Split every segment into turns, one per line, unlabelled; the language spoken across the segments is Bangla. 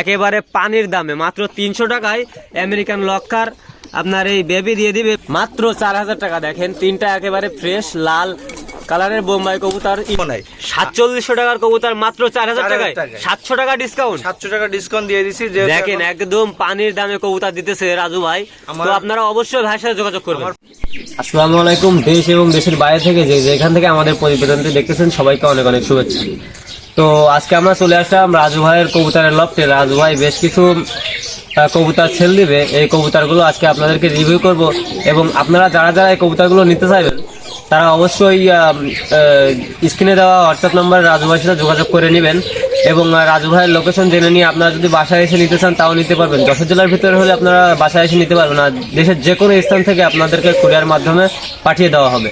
একেবারে পানির দামে। মাত্র তিনশো টাকায় আমেরিকান লক্কার আপনার এই বেবি দিয়ে দিবে। মাত্র চার হাজার টাকা। দেখেন তিনটা একেবারে ফ্রেশ লাল কালারের বোম্বাই কবুতর। সাতচল্লিশশো টাকার কবুতর মাত্র চার হাজার টাকায়।
টাকায়।
সাতশো টাকা ডিসকাউন্ট
সাতশো টাকা ডিসকাউন্ট দিয়ে দিছি যে
দেখেন একদম পানির দামে কবুতর দিতেছে রাজু ভাই। তো আপনারা অবশ্যই ভাইয়ের সাথে যোগাযোগ করবেন। আসসালামু আলাইকুম দেশ এবং দেশের বাইরে থেকে যে যেখান থেকে আমাদের প্রতিবেদনটি দেখতেছেন সবাইকে অনেক অনেক শুভেচ্ছা। তো আজকে আমরা চলে আসলাম রাজু ভাইয়ের কবুতরের লফটে। রাজু ভাই বেশ কিছু কবুতর সেল দিবে। এই কবুতরগুলো আজকে আপনাদেরকে রিভিউ করব এবং আপনারা যারা যারা এই কবুতরগুলো নিতে চাইবেন তারা অবশ্যই স্ক্রিনে দেওয়া হোয়াটসঅ্যাপ নাম্বার রাজু সাথে যোগাযোগ করে নেবেন এবং আহ, রাজু ভাইয়ের লোকেশন জেনে নিয়ে আপনারা যদি বাসায় এসে নিতে চান তাও নিতে পারবেন। যশোর জেলার ভিতরে হলে আপনারা বাসায় এসে নিতে পারবেন আর দেশের যে কোনো স্থান থেকে আপনাদেরকে কুরিয়ার মাধ্যমে পাঠিয়ে দেওয়া হবে।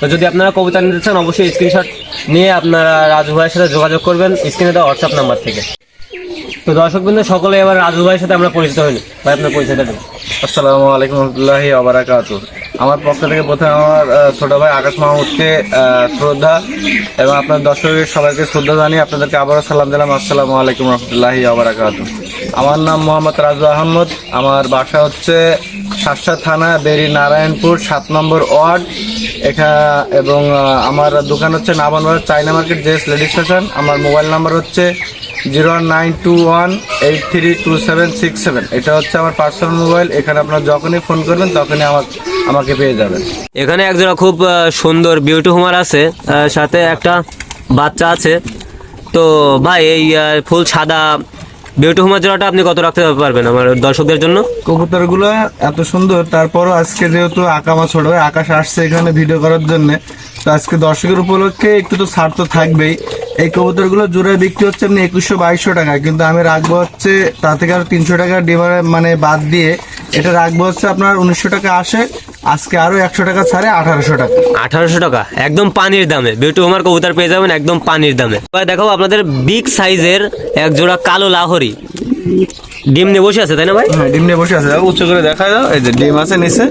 তো যদি আপনারা কবিতা নিতে চান অবশ্যই স্ক্রিনশট নিয়ে আপনারা রাজু ভাইয়ের সাথে যোগাযোগ করবেন স্ক্রিনে দেওয়া হোয়াটসঅ্যাপ নাম্বার থেকে। তো দর্শক বিন্দু সকলে এবার রাজু ভাইয়ের সাথে আমরা পরিচিত হইনি ভাই আপনার পরিচয়টা দিন।
আসসালামু আলাইকুম রহমতুল্লাহি আবরাকাত আমার পক্ষ থেকে প্রথমে আমার ছোট ভাই আকাশ মাহমুদকে শ্রদ্ধা এবং আপনার দর্শকের সবাইকে শ্রদ্ধা জানিয়ে আপনাদেরকে আবারও সালাম দিলাম আসসালামু আলাইকুম রহমতুল্লাহি আবরাকাত আমার নাম মোহাম্মদ রাজু আহমদ। আমার বাসা হচ্ছে শাসা থানা বেরি নারায়ণপুর, সাত নম্বর ওয়ার্ড। এখা, এবং আমার দোকান হচ্ছে নাবানবাজার চাইনা মার্কেট জেস লেডিস ফ্যাশন। আমার মোবাইল নাম্বার হচ্ছে zero nine two one eight three two seven six seven. এটা হচ্ছে আমার পার্সোনাল মোবাইল এখানে আপনার যখনই ফোন করবেন তখনই আমার আমাকে পেয়ে যাবেন।
এখানে একজোড়া খুব সুন্দর বিউটি হুমার আছে সাথে একটা বাচ্চা আছে। তো ভাই এই ফুল সাদা বিউটি হুমার জোড়াটা আপনি কত রাখতে পারবেন আমার দর্শকদের জন্য?
কবুতরগুলো এত সুন্দর তারপরও আজকে যেহেতু আঁকা আকামা ছোট ভাই আকাশ আসছে এখানে ভিডিও করার জন্য। তো আজকে দর্শকের উপলক্ষে একটু তো ছাড় তো থাকবেই। এই কবুতরগুলো জোড়ায় বিক্রি হচ্ছে এমনি একুশশো বাইশশো টাকা কিন্তু আমি রাখব হচ্ছে তা থেকে আর তিনশো টাকা ডিমারে মানে বাদ দিয়ে এটা রাখব হচ্ছে আপনার উনিশশো টাকা আসে। আজকে আরও একশো টাকা ছাড়ে আঠারোশো টাকা।
আঠারোশো টাকা, একদম পানির দামে। বিউটি হোমার কবুতর পেয়ে যাবেন একদম পানির দামে। এবার দেখাবো আপনাদের বিগ সাইজের এক জোড়া কালো লাহরি। ডিম নিয়ে বসে আছে তাই না ভাই?
হ্যাঁ ডিম নিয়ে বসে আছে। উচ্চ করে দেখা দাও। এই যে ডিম আছে নিচে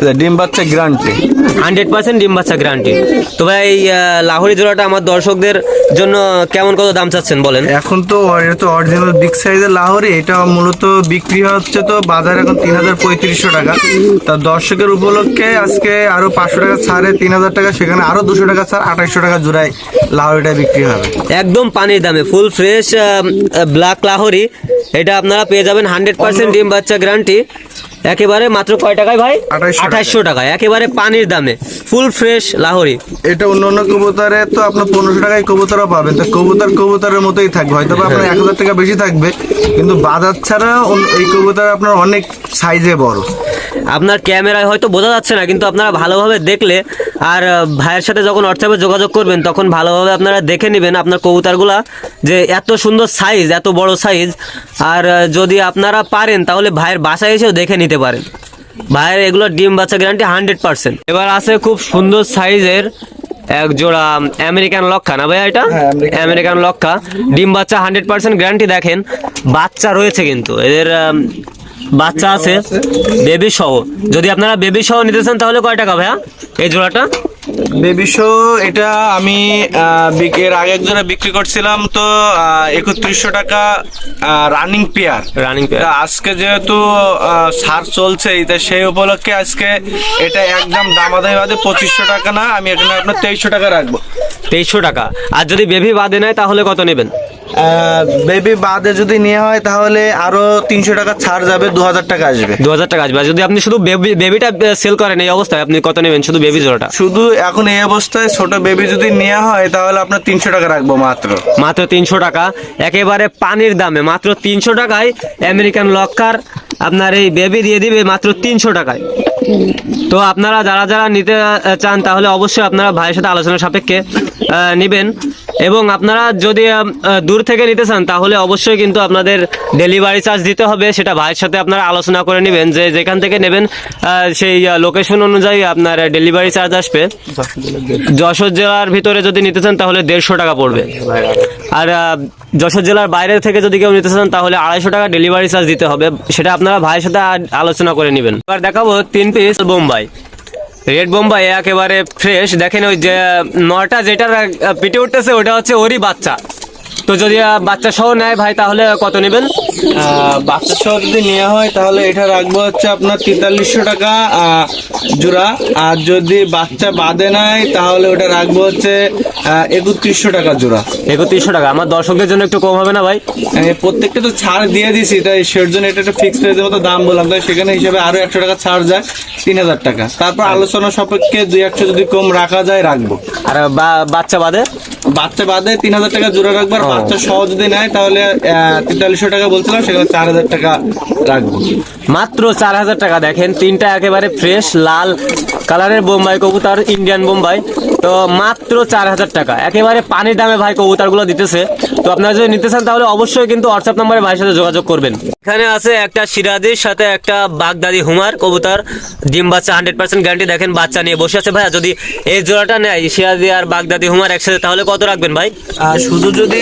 এই যে ডিম বাচ্চা গ্রান্টি
হান্ড্রেড পার্সেন্ট ডিম বাচ্চা গ্যারান্টি। তো ভাই লাহোরি জোড়াটা আমার দর্শকদের জন্য কেমন কত দাম চাচ্ছেন বলেন?
এখন তো এটা তো অরিজিনাল বিগ সাইজের লাহোরি। এটা মূলত বিক্রি হচ্ছে তো বাজার এখন তিন হাজার পঁয়ত্রিশশো টাকা। তা দর্শকের উপলক্ষে আজকে আরও পাঁচশো টাকা ছাড়ে তিন হাজার টাকা সেখানে আরও দুশো টাকা ছাড় আঠাইশশো টাকা জোড়ায় লাহোরিটা বিক্রি হবে।
একদম পানির দামে ফুল ফ্রেশ ব্ল্যাক লাহোরি। এটা আপনারা পেয়ে যাবেন হান্ড্রেড পার্সেন্ট ডিম বাচ্চা গ্যারান্টি। একেবারে মাত্র কয় টাকায় ভাই?
2800
আঠাশশো টাকায়। একেবারে পানির দামে। ফুল ফ্রেশ লাহরি।
এটা অন্য অন্য কবুতরে তো আপনার পনেরোশো টাকায় কবুতরও পাবেন। তো কবুতর কবুতরের মতোই থাকবে। হয়তো আপনার এক হাজার টাকা বেশি থাকবে। কিন্তু বাজার ছাড়া এই কবুতর আপনার অনেক সাইজে বড়।
আপনার ক্যামেরায় হয়তো বোঝা যাচ্ছে না কিন্তু আপনারা ভালোভাবে দেখলে আর ভাইয়ের সাথে যখন হোয়াটসঅ্যাপে যোগাযোগ করবেন তখন ভালোভাবে আপনারা দেখে নেবেন আপনার কবুতরগুলা যে এত সুন্দর সাইজ এত বড় সাইজ আর যদি আপনারা পারেন তাহলে ভাইয়ের বাসায় এসেও দেখে নিতে পারেন। ভাইয়ের এগুলো ডিম বাচ্চা গ্যারান্টি হান্ড্রেড পার্সেন্ট এবার আছে খুব সুন্দর সাইজের এক জোড়া আমেরিকান লক্ষা না ভাইয়া এটা?
হ্যাঁ,
আমেরিকান লক্ষা। ডিম বাচ্চা হান্ড্রেড পার্সেন্ট গ্যারান্টি দেখেন। বাচ্চা রয়েছে কিন্তু। এদের বাচ্চা আছে বেবি সহ। যদি আপনারা বেবি সহ নিতে চান তাহলে কয় টাকা ভাইয়া? এই জোড়াটা?
বেবি শো এটা আমি এর আগে একজনে বিক্রি করছিলাম তো একত্রিশশো টাকা রানিং পেয়ার
রানিং
তা আজকে যেহেতু সার চলছে তা সেই উপলক্ষে আজকে এটা একদম দামাদামি বাদে পঁচিশশো টাকা না আমি এখানে আপনার তেইশশো টাকা রাখব।
তেইশশো টাকা। আর যদি বেবি বাদে নেয় তাহলে কত নেবেন?
বেবি বাদে যদি নেওয়া হয় তাহলে আরও তিনশো টাকা ছাড় যাবে দু হাজার টাকা আসবে।
দু হাজার টাকা আসবে। যদি আপনি শুধু বেবি বেবিটা সেল করেন এই অবস্থায় আপনি কত নেবেন? শুধু বেবি জোড়াটা?
শুধু এখন এই অবস্থায় ছোট বেবি যদি নেওয়া হয় তাহলে আপনার তিনশো টাকা রাখব মাত্র।
মাত্র তিনশো টাকা। একেবারে পানির দামে মাত্র তিনশো টাকায় আমেরিকান লক্কার আপনার এই বেবি দিয়ে দিবে মাত্র তিনশো টাকায়। তো আপনারা যারা যারা নিতে চান তাহলে অবশ্যই আপনারা ভাইয়ের সাথে আলোচনা সাপেক্ষে নেবেন। এবং আপনারা যদি দূর থেকে নিতে চান, তাহলে অবশ্যই কিন্তু আপনাদের ডেলিভারি চার্জ দিতে হবে। সেটা ভাইয়ের সাথে আপনারা আলোচনা করে নেবেন যে যেখান থেকে নেবেন সেই লোকেশন অনুযায়ী আপনার ডেলিভারি চার্জ আসবে। যশোর জেলার ভিতরে যদি নিতে চান, তাহলে দেড়শো টাকা পড়বে। আর যশোর জেলার বাইরে থেকে যদি কেউ নিতে চান, তাহলে আড়াইশো টাকা ডেলিভারি চার্জ দিতে হবে। সেটা আপনারা ভাইয়ের সাথে আলোচনা করে নেবেন। এবার দেখাবো তিন পিস বোম্বাই রেড বোম্বাই একেবারে ফ্রেশ দেখেন ওই যে নটা যেটা পিটে উঠতেছে ওটা হচ্ছে ওরই বাচ্চা। তো যদি বাচ্চা সহ নেয় ভাই তাহলে কত নেবেন?
বাচ্চা সহ যদি নেওয়া হয় তাহলে এটা রাখব হচ্ছে আপনার তেতাল্লিশশো টাকা জোড়া। আর যদি বাচ্চা বাদে নেয় তাহলে ওটা রাখব হচ্ছে একত্রিশশো টাকা জোড়া।
একত্রিশশো টাকা। আমার দর্শকদের জন্য একটু কম হবে না ভাই?
প্রত্যেকটা তো ছাড় দিয়ে দিছি তাই সের জন্য এটা একটা ফিক্সড প্রাইসের মতো দাম বললাম। তাই সেখানে হিসেবে আরও একশো টাকা ছাড় যায়। তিন হাজার টাকা। তারপর আলোচনা সাপেক্ষে দুই একশো যদি কম রাখা যায় রাখব।
আর বাচ্চা বাদে?
বাচ্চা বাদে তিন হাজার টাকা জোড়া রাখব আর বাচ্চা সহ যদি নেয় তাহলে তেতাল্লিশশো টাকা বলছিলাম সেখানে চার হাজার টাকা রাখব।
মাত্র চার হাজার টাকা। দেখেন তিনটা একেবারে ফ্রেশ লাল কালারের বোম্বাই কবুতর ইন্ডিয়ান বোম্বাই। তো মাত্র চার হাজার টাকা। একেবারে পানির দামে ভাই কবুতরগুলো দিতেছে। তো আপনারা যদি নিতে চান তাহলে অবশ্যই কিন্তু হোয়াটসঅ্যাপ নাম্বারে ভাইয়ের সাথে যোগাযোগ করবেন। এখানে আছে একটা সিরাজির সাথে একটা বাগদাদি হুমার কবুতর। ডিম বাচ্চা হান্ড্রেড পার্সেন্ট গ্যারান্টি দেখেন বাচ্চা নিয়ে বসে আছে ভাইয়া। যদি এই জোড়াটা নেয় সিরাজি আর বাগদাদি হুমার একসাথে তাহলে কত রাখবেন ভাই?
আর শুধু যদি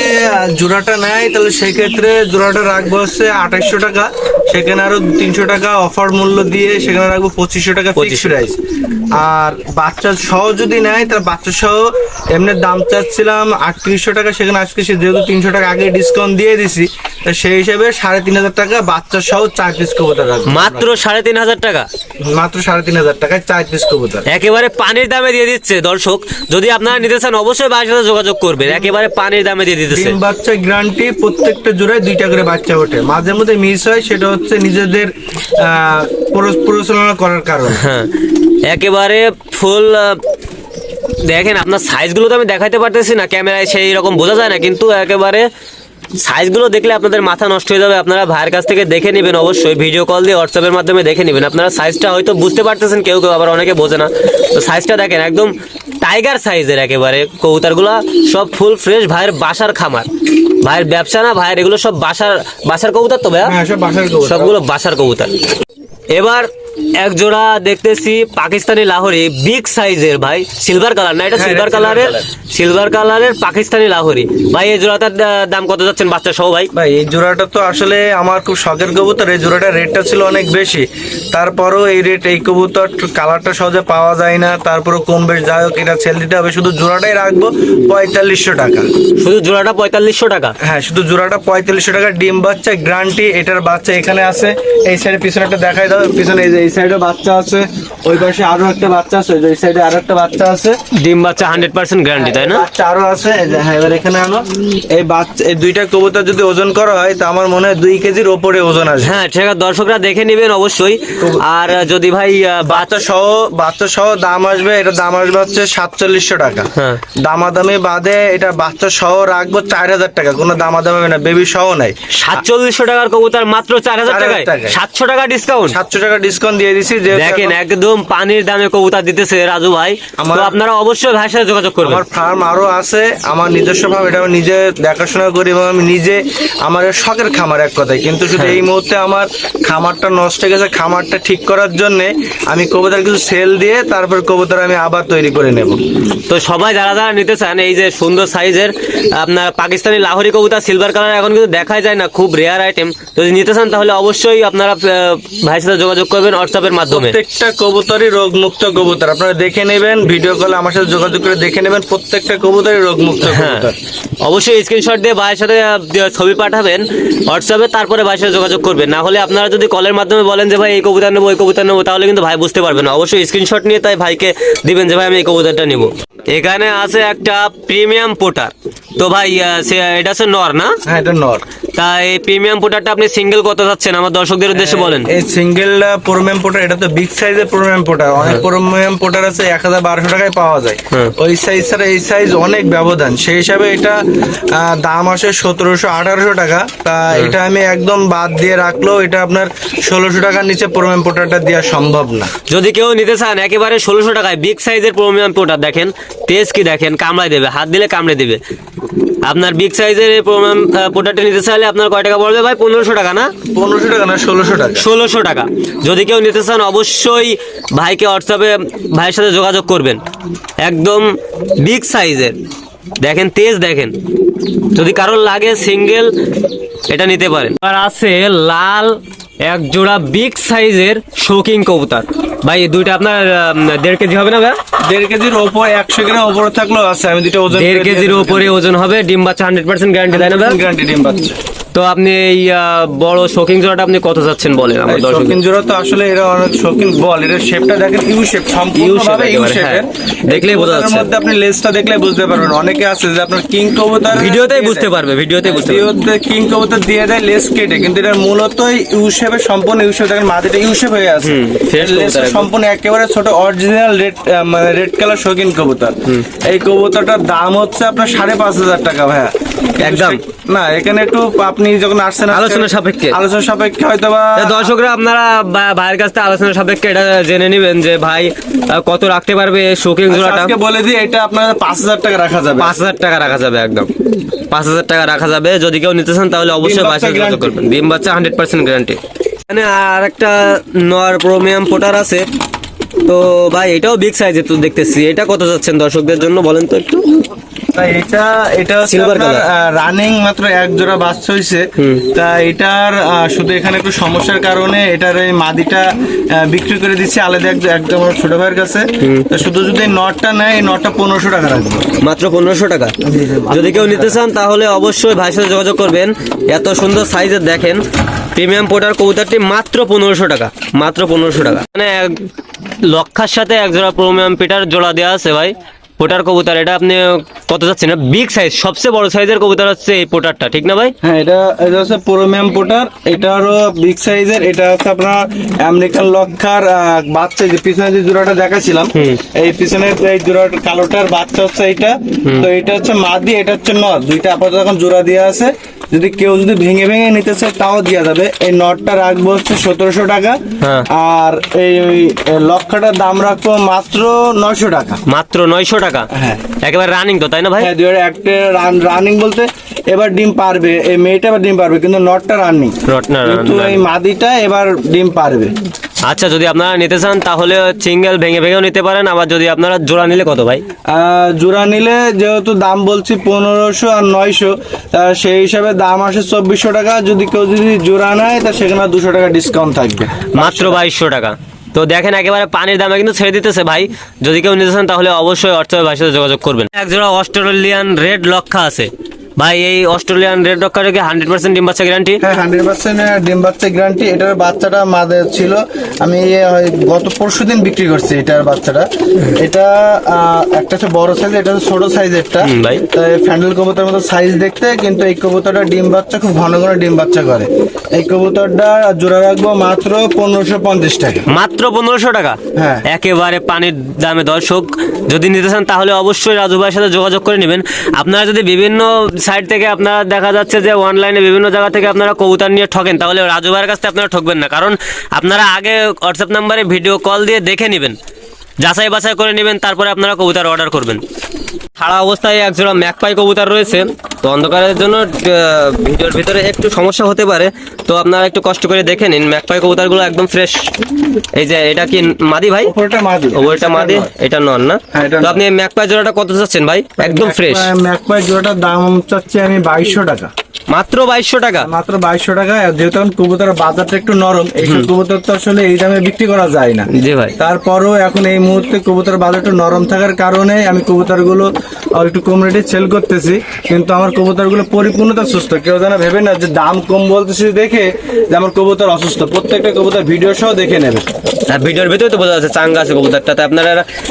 জোড়াটা নেয় তাহলে সেই ক্ষেত্রে জোড়াটা রাখব হচ্ছে আঠাশশো টাকা। সেখানে আরও তিনশো টাকা অফার মূল্য দিয়ে সেখানে রাখব পঁচিশশো টাকা ফিক্স
2500
প্রাইস আর বাচ্চা সহ যদি নেয় তাহলে বাচ্চা সহ এমনি দাম চাচ্ছিলাম আটত্রিশশো টাকা। সেখানে আজকে সে যেহেতু তিনশো টাকা আগে ডিসকাউন্ট দিয়ে দিছি। তা সেই হিসাবে সাড়ে তিন হাজার টাকা বাচ্চা সহ চার পিস কবুতর
মাত্র সাড়ে তিন হাজার টাকা?
মাত্র সাড়ে তিন হাজার টাকায় চার পিস কবুতর।
একেবারে পানির দামে দিয়ে দিচ্ছে দর্শক। যদি আপনারা নিতে চান অবশ্যই ভাইয়ের সাথে যোগাযোগ করবেন। একেবারে পানির দামে দিয়ে দিতেছে।
ডিম বাচ্চা গ্যারান্টি প্রত্যেকটা জোড়ায় দুইটা করে বাচ্চা ওঠে। মাঝে মধ্যে মিস হয় সেটা হচ্ছে নিজেদের আহ, পরিচালনা করার কারণে।
হ্যাঁ। একেবারে ফুল দেখেন আপনার সাইজগুলো তো আমি দেখাইতে পারতেছি না ক্যামেরায় সেই রকম বোঝা যায় না কিন্তু একেবারে সাইজগুলো দেখলে আপনাদের মাথা নষ্ট হয়ে যাবে। আপনারা ভাইয়ের কাছ থেকে দেখে নেবেন অবশ্যই ভিডিও কল দিয়ে হোয়াটসঅ্যাপের মাধ্যমে দেখে নেবেন। আপনারা সাইজটা হয়তো বুঝতে পারতেছেন কেউ কেউ আবার অনেকে বোঝে না। তো সাইজটা দেখেন একদম টাইগার সাইজের একেবারে কবুতরগুলো সব ফুল ফ্রেশ ভাইয়ের বাসার খামার। ভাইয়ের ব্যবসা না ভাইয়ের এগুলো সব বাসার বাসার কবুতর তো ভাইয়া?
হ্যাঁ সব বাসার কবুতর।
সবগুলো বাসার কবুতর। এবার এক জোড়া দেখতেছি পাকিস্তানি লাহোরি বিগ সাইজের ভাই। সিলভার কালার না এটা সিলভার কালারের। সিলভার কালারের পাকিস্তানি লাহোরি। ভাই এই জোড়াটার দা- দাম কত যাচ্ছেন বাচ্চা সহ ভাই?
ভাই এই জোড়াটা তো আসলে আমার খুব শখের কবুতর। এই জোড়াটার রেটটা ছিল অনেক বেশি। তারপরও এই রেট এই কবুতর কালারটা সহজে পাওয়া যায় না। তারপরও কম বেশ যাই হোক এটা ছেল দিতে হবে। শুধু জোড়াটাই রাখব পঁয়তাল্লিশশো টাকা।
শুধু জোড়াটা পঁয়তাল্লিশশো টাকা?
হ্যাঁ শুধু জোড়াটা পঁয়তাল্লিশশো টাকা। ডিম বাচ্চা গ্রান্টি এটার বাচ্চা এখানে আছে। এই সাইডে পিছনে একটা দেখাই দাও। পিছনে এই যে এই সাইডে বাচ্চা আছে ওই পাশে আরও একটা বাচ্চা আছে ওই যে সাইডে আরও একটা বাচ্চা আছে।
ডিম বাচ্চা হান্ড্রেড পার্সেন্ট গ্যারান্টি তাই না?
বাচ্চা আরও আছে এই যে, হ্যাঁ এবার এখানে আনো। এই বাচ্চা এই দুইটা কবুতর যদি ওজন করা হয় তা আমার মনে হয় দুই কেজির ওপরে ওজন আসবে।
হ্যাঁ ঠিক আছে দর্শকরা দেখে নেবেন অবশ্যই। আর যদি ভাই
বাচ্চা সহ বাচ্চা সহ দাম আসবে এটা দাম আসবে হচ্ছে সাতচল্লিশশো টাকা।
হ্যাঁ।
দামাদামি বাদে এটা বাচ্চা সহ রাখব চার হাজার টাকা কোনো দামাদামি হবে না বেবি সহ নাই।
সাতচল্লিশশো টাকার কবুতর মাত্র চার হাজার
4,000
টাকায়?
টাকায়।
সাতশো টাকা ডিসকাউন্ট
সাতশো টাকা ডিসকাউন্ট দিয়ে দিছি যে
দেখেন একদম পানির দামে কবুতর দিতেছে রাজু ভাই। তো আপনারা অবশ্যই ভাইয়ের সাথে যোগাযোগ করবেন।
আমার ফার্ম আরও আছে আমার নিজস্ব ফার্ম এটা আমি নিজে দেখাশোনা করি এবং আমি নিজে আমার শখের খামার এক কথায়। কিন্তু শুধু
হ্যাঁ।
এই মুহূর্তে আমার খামারটা নষ্ট হয়ে গেছে খামারটা ঠিক করার জন্য আমি কবুতর কিছু সেল দিয়ে তারপর কবুতর আমি আবার তৈরি করে নেব।
তো সবাই যারা যারা নিতে চান এই যে সুন্দর সাইজের আপনার পাকিস্তানি লাহোরি কবুতর সিলভার কালার এখন কিন্তু দেখাই যায় না খুব রেয়ার আইটেম যদি নিতে চান তাহলে অবশ্যই আপনারা ভাইয়ের সাথে যোগাযোগ করবেন হোয়াটসঅ্যাপের মাধ্যমে।
প্রত্যেকটা কবুতরই রোগমুক্ত কবুতর। আপনারা দেখে নেবেন ভিডিও কলে আমার সাথে যোগাযোগ করে দেখে নেবেন প্রত্যেকটা কবুতরই রোগমুক্ত
হ্যাঁ।
কবুতর।
অবশ্যই স্ক্রিনশট দিয়ে ভাইয়ের সাথে ছবি পাঠাবেন হোয়াটসঅ্যাপে তারপরে ভাইয়ের সাথে যোগাযোগ করবেন। না হলে আপনারা যদি কলের মাধ্যমে বলেন যে ভাই এই কবুতর নেব এই কবুতর নেব তাহলে কিন্তু ভাই বুঝতে পারবেন না। অবশ্যই স্ক্রিনশট নিয়ে তাই ভাইকে দিবেন যে ভাই আমি এই কবুতরটা নিব। এখানে আছে একটা প্রিমিয়াম পোটার তো ভাই সে এটা হচ্ছে নর না?
হ্যাঁ এটা নর।
তা এই প্রিমিয়াম পোটারটা আপনি সিঙ্গেল কত যাচ্ছেন আমার দর্শকদের উদ্দেশ্যে বলেন।
এই সিঙ্গেল প্রিমিয়াম পোটার এটা তো বিগ সাইজের প্রিমিয়াম পোটার অনেক প্রিমিয়াম পোটার আছে এক হাজার বারোশো টাকায় পাওয়া যায়।
হ্যাঁ।
ওই সাইজ ছাড়া এই সাইজ অনেক ব্যবধান। সেই হিসাবে এটা দাম আসে সতেরোশো আঠারোশো টাকা। তা এটা আমি একদম বাদ দিয়ে রাখলেও এটা আপনার ষোলোশো টাকার নিচে প্রিমিয়াম পোটারটা দেওয়া সম্ভব না।
যদি কেউ নিতে চান একেবারে ষোলোশো টাকায় বিগ সাইজের প্রিমিয়াম পোটার দেখেন তেজ কি দেখেন কামড়ায় দেবে হাত দিলে কামড়ে দেবে। আপনার বিগ সাইজের এই প্রিমিয়াম নিতে চাইলে আপনার কয় টাকা পড়বে ভাই? পনেরোশো টাকা না?
পনেরোশো টাকা না ষোলোশো টাকা।
ষোলোশো টাকা। যদি কেউ নিতে চান অবশ্যই ভাইকে হোয়াটসঅ্যাপে ভাইয়ের সাথে যোগাযোগ করবেন। একদম বিগ সাইজের দেখেন তেজ দেখেন। যদি কারোর লাগে সিঙ্গেল এটা নিতে পারেন। আর আছে লাল এক জোড়া বিগ সাইজের শৌকিং কবুতর। ভাই এই দুইটা আপনার দেড় কেজি হবে না ভাই
দেড় কেজির ওপর একশো গ্রাম ওপরে থাকলেও আছে। আমি দুটো ওজন
দেড় কেজির ওপরে ওজন হবে ডিম বাচ্চা হান্ড্রেড পার্সেন্ট গ্যারান্টি দেয় না ভাই
গ্যারান্টি ডিম বাচ্চা।
তো আপনি এই বড় শৌকিং জোড়াটা আপনি কত যাচ্ছেন বলেন আমার দর্শক
শৌখিন জোড়া তো আসলে এরা অনেক শৌখিন বল এর শেপটা দেখেন ইউ শেপ সম্পূর্ণভাবে ইউ শেপের
হ্যাঁ। দেখলেই বোঝা যাচ্ছে।
মধ্যে আপনি লেজটা দেখলে বুঝতে পারবেন। অনেকে আছে যে আপনার কিং কবুতর
ভিডিওতেই বুঝতে পারবে ভিডিওতেই বুঝতে পারবে।
ভিডিওতে কিং কবুতর দিয়ে দেয় লেজ কেটে। কিন্তু এটা মূলত ইউ শেপে সম্পূর্ণ ইউ শেপ দেখেন মাটিটা ইউ শেপ হয়ে আছে। লেজটা সম্পূর্ণ একেবারে ছোট অরিজিনাল রেড মানে রেড কালার শৌখিন কবুতর। এই কবুতরটার দাম হচ্ছে আপনার সাড়ে পাঁচ হাজার টাকা ভাইয়া।
একদম।
না এখানে একটু আপনি যখন আসছেন
আলোচনা সাপেক্ষে।
আলোচনা সাপেক্ষে হয়তো বা
দর্শকরা আপনারা ভাইয়ের কাছ থেকে আলোচনা সাপেক্ষে এটা জেনে নেবেন যে ভাই কত রাখতে পারবে শৌকিং জোড়াটা
আজকে বলে দিই এটা আপনার পাঁচ হাজার টাকা রাখা যাবে।
পাঁচ হাজার টাকা রাখা যাবে একদম। পাঁচ হাজার টাকা রাখা যাবে। যদি কেউ নিতে চান তাহলে অবশ্যই
বাচ্চা
যোগাযোগ করবেন। ডিম বাচ্চা হান্ড্রেড পার্সেন্ট গ্যারান্টি এখানে আর একটা নর প্রিমিয়াম পোটার আছে। তো ভাই এটাও বিগ সাইজের তো দেখতেছি। এটা কত যাচ্ছেন দর্শকদের জন্য বলেন তো একটু?
এটা এটা আপনার
color।
রানিং মাত্র এক জোড়া বাচ্চা
হুম।
তা এটার শুধু এখানে একটু সমস্যার কারণে এটার এই মাদিটা বিক্রি করে দিচ্ছি আলাদা একদম আমার ছোট ভাইয়ের কাছে। শুধু যদি নটটা নেয় নটটা পনেরোশো টাকা রাখব।
মাত্র পনেরোশো টাকা। যদি কেউ নিতে চান তাহলে অবশ্যই ভাইয়ের সাথে যোগাযোগ করবেন। এত সুন্দর সাইজের দেখেন। প্রিমিয়াম পোটার কবুতরটি মাত্র পনেরোশো টাকা। মাত্র পনেরোশো টাকা। মানে এক লক্ষার সাথে এক জোড়া প্রিমিয়াম পিটার জোড়া দেওয়া আছে ভাই। পোটার কবুতর এটা আপনি কত যাচ্ছেন বিগ সাইজ সবচেয়ে বড় সাইজের কবুতর হচ্ছে এই পোটারটা ঠিক না ভাই?
হ্যাঁ এটা এটা হচ্ছে প্রিমিয়াম পোটার এটারও বিগ সাইজের এটা হচ্ছে আপনার আমেরিকান লক্ষার বাচ্চা যে পিছনে যে জোড়াটা দেখাছিলাম এই পিছনে এই জোড়াটা কালোটার বাচ্চা হচ্ছে এটা তো এটা হচ্ছে মাদি এটা হচ্ছে নর দুইটা আপাতত এখন জোড়া দেওয়া আছে। যদি কেউ যদি ভেঙে ভেঙে নিতে চায় তাও দেওয়া যাবে। এই নটটা রাখব হচ্ছে সতেরোশো টাকা
হ্যাঁ।
আর এই লক্ষাটার দাম রাখব মাত্র নয়শো টাকা।
মাত্র নয়শো টাকা?
হ্যাঁ।
একেবারে রানিং তো তাই না ভাই?
হ্যাঁ দুই একটা রানিং বলতে এবার ডিম পারবে এই মেয়েটা এবার ডিম পারবে কিন্তু নটটা রানিং কিন্তু এই মাদিটা এবার ডিম পারবে।
আচ্ছা যদি আপনারা নিতে চান তাহলে সিঙ্গেল ভেঙে ভেঙেও নিতে পারেন আবার যদি আপনারা জোড়া নিলে কত ভাই?
জোড়া নিলে যেহেতু দাম বলছি পনেরোশো আর নয়শো সেই হিসাবে দাম আসে চব্বিশশো টাকা। যদি কেউ যদি জোড়া নেয় তা সেখানে দুশো টাকা ডিসকাউন্ট থাকবে।
মাত্র বাইশশো টাকা। তো দেখেন একেবারে পানির দামে কিন্তু ছেড়ে দিতেছে ভাই। যদি কেউ নিতে চান তাহলে অবশ্যই অর্থ ভাইয়ের সাথে যোগাযোগ করবেন। একজোড়া অস্ট্রেলিয়ান রেড লক্ষা আছে। ভাই এই অস্ট্রেলিয়ান রেড লক্ষাটা কি হান্ড্রেড পার্সেন্ট ডিম বাচ্চা গ্যারান্টি
হ্যাঁ হান্ড্রেড পার্সেন্ট ডিম বাচ্চা গ্যারান্টি এটার বাচ্চাটা মাদের ছিল। আমি গত পরশু দিন বিক্রি করছি এটার বাচ্চাটা। এটা একটা হচ্ছে বড় সাইজ এটা ছোট সাইজেরটা
হুম, ভাই।
ফ্যান্ডেল কবুতরের মতো সাইজ দেখতে কিন্তু এই কবুতরটা ডিম বাচ্চা খুব ঘন ঘন ডিম বাচ্চা করে। এই কবুতরটা জোড়া রাখব মাত্র পনেরোশো পঞ্চাশ টাকা।
মাত্র পনেরোশো টাকা?
হ্যাঁ।
একেবারে পানির দামে দর্শক। যদি নিতে চান তাহলে অবশ্যই রাজু ভাইয়ের সাথে যোগাযোগ করে নেবেন। আপনারা যদি বিভিন্ন সাইট থেকে আপনারা দেখা যাচ্ছে যে অনলাইনে বিভিন্ন জায়গা থেকে আপনারা কবুতর নিয়ে ঠকেন, তাহলে রাজু ভাইয়ের আপনারা ঠকবেন না। কারণ আপনারা আগে হোয়াটসঅ্যাপ নাম্বারে ভিডিও কল দিয়ে দেখে নেবেন। যাচাই বাছাই করে নেবেন তারপরে আপনারা কবুতর অর্ডার করবেন। ছাড়া অবস্থায় একজোড়া ম্যাকপাই কবুতর রয়েছে। তো অন্ধকারের জন্য ভিডিওর ভিতরে একটু সমস্যা হতে পারে। তো আপনারা একটু কষ্ট করে দেখে নিন ম্যাকপাই কবুতরগুলো একদম ফ্রেশ এই যে এটা কি মাদি ভাই?
ওপরটা মাদি।
ওইটা মাদি এটা নন না?
হ্যাঁ,
তো আপনি ম্যাকপাই জোড়াটা কত চাচ্ছেন ভাই? একদম ফ্রেশ
ম্যাকপাই জোড়াটার দাম চাচ্ছি আমি বাইশশো টাকা।
মাত্র বাইশশো টাকা?
মাত্র বাইশশো টাকা যেহেতু এখন কবুতরের বাজারটা একটু নরম এইসব কবুতর তো আসলে এই দামে বিক্রি করা যায় না।
জি ভাই।
তারপরও এখন এই মুহূর্তে কবুতর বাজার একটু নরম থাকার কারণে আমি কবুতরগুলো একটু কম রেটে সেল করতেছি কিন্তু আমার কবুতরগুলো পরিপূর্ণতা সুস্থ। কেউ যেন ভেবে না যে দাম কম বলতেছি দেখে যে আমার কবুতর অসুস্থ। প্রত্যেকটা কবুতর ভিডিও সহ দেখে নেবে।
আর ভিডিওর ভিতরে তো বোঝা যাচ্ছে চাঙ্গা আছে কবুতরটাতে। আপনারা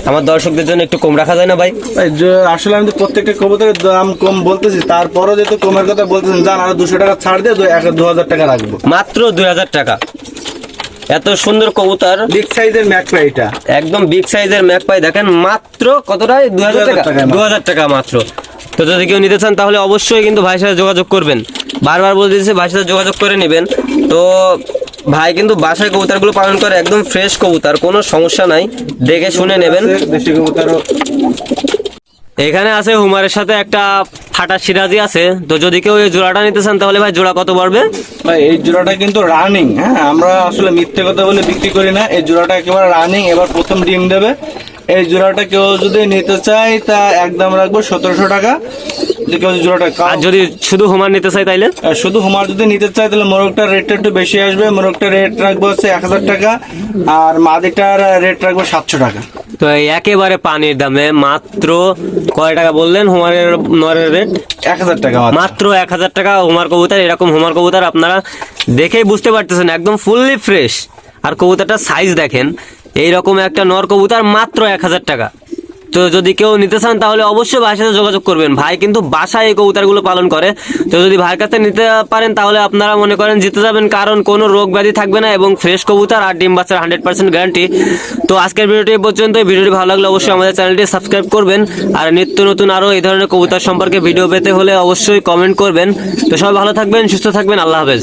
আমার দর্শকদের জন্য একটু কম রাখা যায় না ভাই?
আসলে আমি তো প্রত্যেকটা কবুতরের দাম কম বলতেছি তারপরও যেহেতু কমের কথা বলতেছেন জান আরও দুশো টাকা ছাড় দিয়ে দু- হাজার টাকা রাখব।
মাত্র দুই হাজার টাকা। এত সুন্দর কবুতর।
বিগ সাইজের ম্যাকপা এটা।
একদম বিগ সাইজের ম্যাক পাই দেখেন মাত্র কতটাই? দুই হাজার টাকা।
2000 টাকা
দু হাজার টাকা মাত্র। তো যদি কেউ নিতে চান তাহলে অবশ্যই কিন্তু ভাইয়ের সাথে যোগাযোগ করবেন। বারবার বলে দিয়েছে ভাইয়ের সাথে যোগাযোগ করে নেবেন। তো ভাই কিন্তু বাসায় কবুতরগুলো পালন করে একদম ফ্রেশ কবুতর কোনো সমস্যা নাই। দেখে শুনে নেবেন।
দেশি কবুতরও
এখানে আছে হুমারের সাথে একটা ফাটা সিরাজি আছে। তো যদি কেউ এই জোড়াটা নিতে চান তাহলে ভাই জোড়া কত পড়বে
ভাই এই জোড়াটা কিন্তু রানিং হ্যাঁ? আমরা আসলে মিথ্যে কথা বলে বিক্রি করি না। এই জোড়াটা একেবারে রানিং এবার প্রথম ডিম দেবে। এই জোড়াটা কেউ যদি নিতে চায় তা একদম রাখব সতেরোশো টাকা। যদি কেউ জোড়াটা
আর যদি শুধু হুমার নিতে চাই তাইলে?
শুধু হুমার যদি নিতে চায় তাহলে মোরগটার রেটটা একটু বেশি আসবে। মোরগটার রেট রাখব হচ্ছে এক হাজার টাকা। আর মাদিটার রেট রাখব সাতশো টাকা।
তো একেবারে পানির দামে মাত্র কয় টাকা বললেন হোমারের নরের রেট
এক হাজার টাকা মাত্র।
মাত্র এক হাজার টাকা হোমার কবুতর এরকম হোমার কবুতর আপনারা দেখেই বুঝতে পারতেছেন একদম ফুললি ফ্রেশ আর কবুতরটার সাইজ দেখেন এইরকম একটা নর কবুতর মাত্র এক হাজার টাকা। তো যদি কেউ নিতে চান, তাহলে অবশ্যই ভাইয়ের সাথে যোগাযোগ করবেন। ভাই কিন্তু বাসায় এই কবুতরগুলো পালন করে। তো যদি ভাইয়ের কাছে নিতে পারেন, তাহলে আপনারা মনে করেন জিতে যাবেন, কারণ কোনো রোগ ব্যাধি থাকবে না এবং ফ্রেশ কবুতর আর ডিম বাচ্চার হান্ড্রেড পার্সেন্ট গ্যারান্টি। তো আজকের ভিডিওটি পর্যন্ত ভিডিওটি ভালো লাগলে অবশ্যই আমাদের চ্যানেলটি সাবস্ক্রাইব করবেন। আর নিত্য নতুন আরও এই ধরনের কবুতর সম্পর্কে ভিডিও পেতে হলে অবশ্যই কমেন্ট করবেন। তো সবাই ভালো থাকবেন, সুস্থ থাকবেন। আল্লাহ হাফেজ।